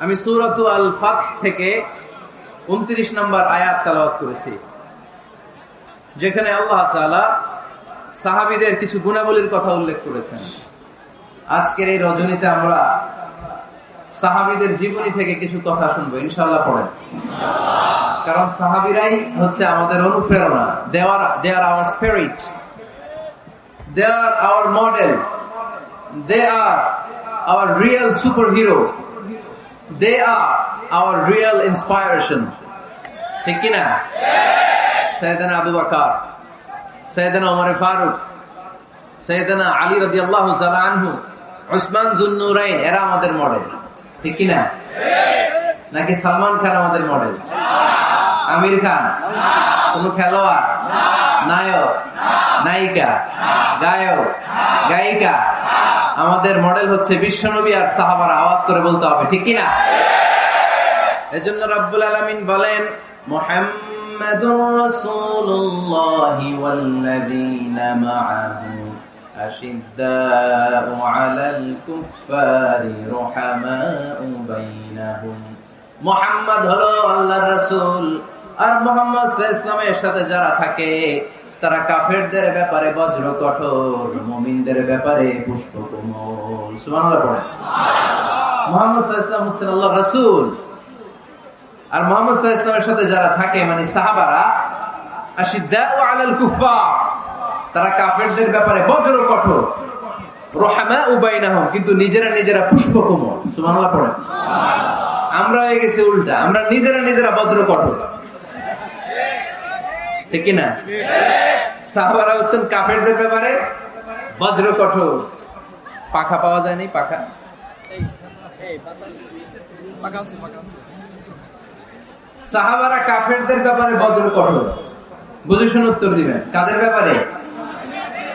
আমি সুরত আল ফাত থেকে উনত্রিশ নম্বর আয়াত তালাওয়াত করেছি। যেখানে আল্লাহ তাআলা সাহাবিদের কিছু গুণাবলীর কথা উল্লেখ করেছেন। আজকের এই রজনীতে আমরা সাহাবিদের জীবনী থেকে কিছু কথা শুনব ইনশাল্লাহ পড়েন। কারণ সাহাবিরাই হচ্ছে আমাদের অনুপ্রেরণা দেওয়ার they're our spirit they are our model they are our real super hero they are our real inspiration ঠিক কিনা? সৈয়দানা আবু বাকার সৈয়দানা ওমর ফারুক সৈয়দানা আলী রাজি আল্লাহ আনহু উসমান জুন্নুরাইন এরা আমাদের মডেল ঠিক কিনা? নাকি সালমান খান আমাদের মডেল আমির খান? কোন খেলোয়াড়? নায়ক? নায়িকা? গায়ক? গায়িকা? আমাদের মডেল হচ্ছে বিশ্বনবী আর সাহাবার আওয়াজ করে বলতে হবে ঠিক কিনা এজন্য রব্বুল আলমিন বলেন মোহাম্মদুর রাসূলুল্লাহ ওয়াল্লাযীনা মাআহু أشداء على الكفار رحماء بينهم মোহাম্মদ হলো আল্লাহর রাসূল আর মোহাম্মদ ইসলামের সাথে যারা থাকে তারা কাফেরদের ব্যাপারে বজ্র কঠোর, মুমিনদের ব্যাপারে পুষ্প কোমল। পড়েন। মোহাম্মদ আর মোহাম্মদ ইসলামের সাথে যারা থাকে মানে সাহাবারা তারা কাফেরদের ব্যাপারে বজ্র কঠোর। রহামা কিন্তু নিজেরা নিজেরা পুষ্প কোমল। পড়েন। আমরা হয়ে গেছে উল্টা, আমরা নিজেরা নিজেরা বজ্র কঠোর। ঠিক না? সাহাবারা হচ্ছেন কাফেরদের ব্যাপারে বজ্র কঠোর। পাখা পাওয়া যায়নি, পাখা? সাহাবারা কাফেরদের ব্যাপারে বজ্র কঠোর। বুঝে শুনে উত্তর দিবেন। কাদের ব্যাপারে?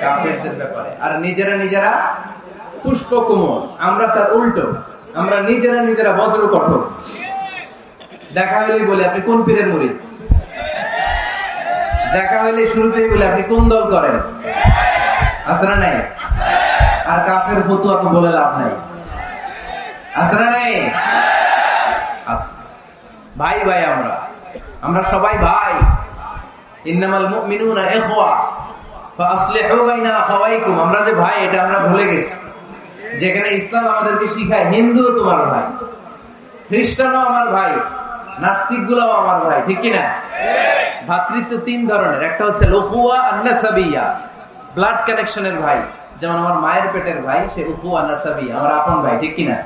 কাফেরদের ব্যাপারে। আর নিজেরা নিজেরা পুষ্প আমরা তার উল্টো। আমরা নিজেরা নিজেরা বজ্র কঠোর। দেখা হইলেই বলে, আপনি কোন পীরের মুড়ি? দেখা হইলে শুরুতেই বলে, আপনি কোন দল করেন? আছে না নাই? আর কাফের ফতুয়া তো বলে লাভ নাই। আছে না নাই? ভাই ভাই আমরা। আমরা সবাই ভাই। আমরা যে ভাই, এটা আমরা ভুলে গেছি। যেখানে ইসলাম আমাদেরকে শিখায় হিন্দু তোমার ভাই। খ্রিস্টানও আমার ভাই। নাস্তিক গুলাও আমার ভাই, ঠিক কিনা? ভাতৃত্ব তিন ধরনের। একটা হচ্ছে লফুয়া আন্নাসাবিয়া ব্লাড কানেকশনের ভাই। যেমন আমার মায়ের পেটের ভাই, সে উফুয়া নাসাবিয়া আমার আপন ভাই, ঠিক কিনা?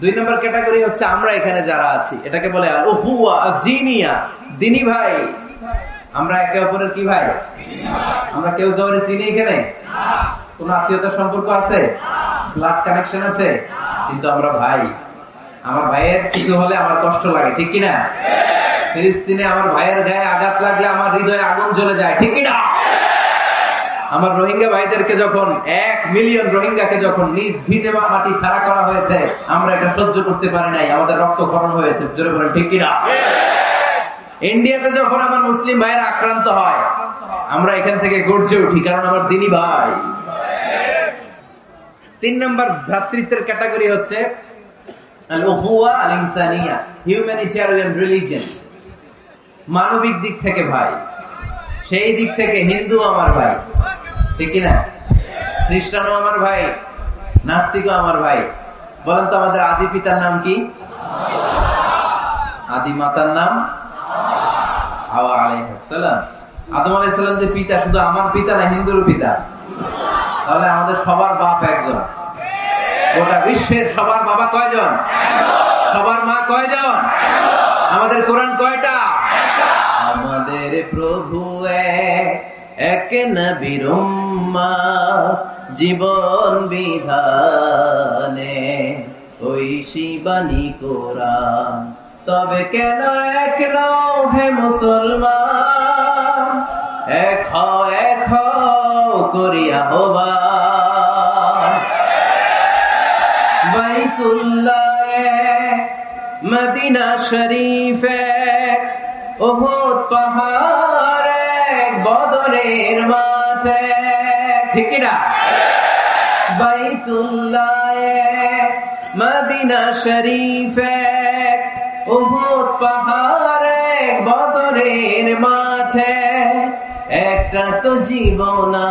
দুই নম্বর ক্যাটাগরি হচ্ছে আমরা এখানে যারা আছি। এটাকে বলে দিনী ভাই। আমরা একে অপরের কি ভাই? আমরা কেউ কাউরে চিনি এখানে? কোন আত্মীয়তার সম্পর্ক আছে? ব্লাড কানেকশন আছে? কিন্তু আমরা ভাই। আমার ভাইয়ের কিছু হলে আমার কষ্ট লাগে, ঠিক কিনা? ফিলিস্তিনে আমার ভাইয়ের গায়ে আঘাত লাগলে আমার হৃদয়ে আগুন জ্বলে যায়, ঠিক কিনা? আমার রোহিঙ্গা ভাইদেরকে যখন এক মিলিয়ন রোহিঙ্গাকে যখন নিজ ভিটে মাটি ছাড়া করা হয়েছে, আমরা এটা সহ্য করতে পারি নাই, আমাদের রক্তক্ষরণ হয়েছে, জোরে বলেন, ঠিক কিনা? ইন্ডিয়াতে যখন আমার মুসলিম ভাইয়ের আক্রান্ত হয়, আমরা এখান থেকে গর্জে উঠি, কারণ আমার দিনী ভাই। তিন নম্বর ভ্রাতৃত্বের ক্যাটাগরি হচ্ছে হিউম্যানিটারিয়ান রিলিজিয়ন মানবিক দিক থেকে ভাই। সেই দিক থেকে হিন্দু আমার ভাই। ঠিক না খ্রিস্টানও আমার ভাই। নাস্তিকও আমার ভাই। বলেন তো আমাদের আদি পিতার নাম কি? আদি মাতার নাম? হাওয়া আলাইসালাম আদম আলাইসাল্লাম যে পিতা, শুধু আমার পিতা না হিন্দুর পিতা। তাহলে আমাদের সবার বাপ একজন। গোটা বিশ্বের সবার বাবা কয়জন? সবার মা কয়জন? আমাদের কোরআন কয়টা? আমাদের প্রভু এক নবীর জীবন বিধানে। ওই শিবানী কোরআন, তবে কেন এক হে মুসলমান? এক এক করিয়া হবা। মদিনা শরীফে ওহুদ পাহাড়ে, বদরের মাঠে, ঠিক না বাইতুল্লাহ মদিনা শরীফে, উহুদ পাহাড়ে, বদরের মাঠে, একটা তো জীবনা